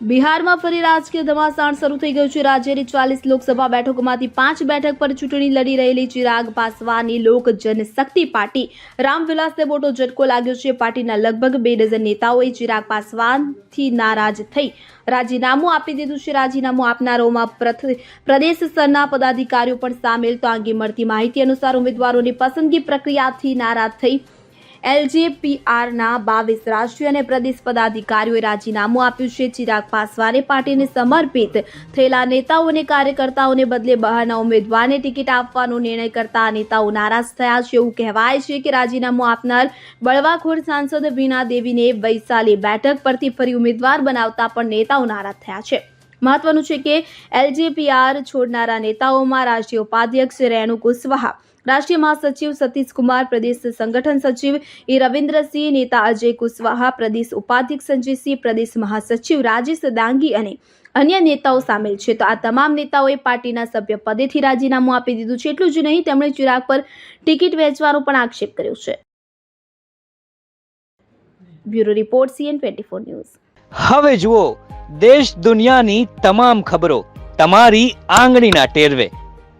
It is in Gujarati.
બિહારમાં ફરી રાજકીય ધમાસાણ શરૂ થઈ ગયું છે. રાજ્યની ચાલીસ લોકસભા બેઠકોમાંથી પાંચ બેઠક પર ચૂંટણી લડી રહેલી ચિરાગ પાસવાની લોક જનશક્તિ પાર્ટી. રામવિલાસને મોટો ઝટકો લાગ્યો છે. પાર્ટીના લગભગ બે ડઝન નેતાઓએ ચિરાગ પાસવાનથી નારાજ થઈ. રાજીનામું આપી દીધું છે. રાજીનામું આપનારાઓમાં પ્રદેશ સ્તરના પદાધિકારીઓ પણ સામેલ. તો અંગે મળતી માહિતી અનુસાર ઉમેદવારોની પસંદગી પ્રક્રિયાથી નારાજ થઈ એલજેપીઆરના બાવીસ રાષ્ટ્રીય અને પ્રદેશ પદાધિકારીઓએ રાજીનામું આપ્યું છે. ચિરાગ પાસવાને પાર્ટીને સમર્પિત થયેલા નેતાઓ અને કાર્યકર્તાઓને બદલે બહારના ઉમેદવારને ટિકિટ આપવાનો નિર્ણય કરતા નેતાઓ નારાજ થયા છે. એવું કહેવાય છે કે રાજીનામું આપનાર બળવાખોર સાંસદ વીણા દેવીને વૈશાલી બેઠક પરથી ફરી ઉમેદવાર બનાવતા પણ નેતાઓ નારાજ થયા છે. મહત્વનું છે કે એલજેપીઆર છોડનારા નેતાઓમાં રાષ્ટ્રીય ઉપાધ્યક્ષ રેણુ કુશવાહા રાષ્ટ્રીય મહાસચિવ સતીશ કુમાર, પ્રદેશ સંગઠન સચિવ એ રવિન્દ્રસિંહ, નેતા અજય કુશવાહા, પ્રદેશ ઉપાધ્યક્ષ સંજયસિંહ પ્રદેશ મહાસચિવ રાજેશ દાંગી અને અન્ય નેતાઓ સામેલ છે. તો આ તમામ નેતાઓએ પાર્ટીના સભ્ય પદેથી રાજીનામું આપી દીધું છે. એટલું જ નહીં, તેમણે ચિરાગ પર ટિકિટ વેચવાનો પણ આક્ષેપ કર્યો છે. Bureau report, CN twenty four news. હવે જુઓ, દેશ દુનિયાની તમામ ખબરો તમારી આંગળીના ટેરવે.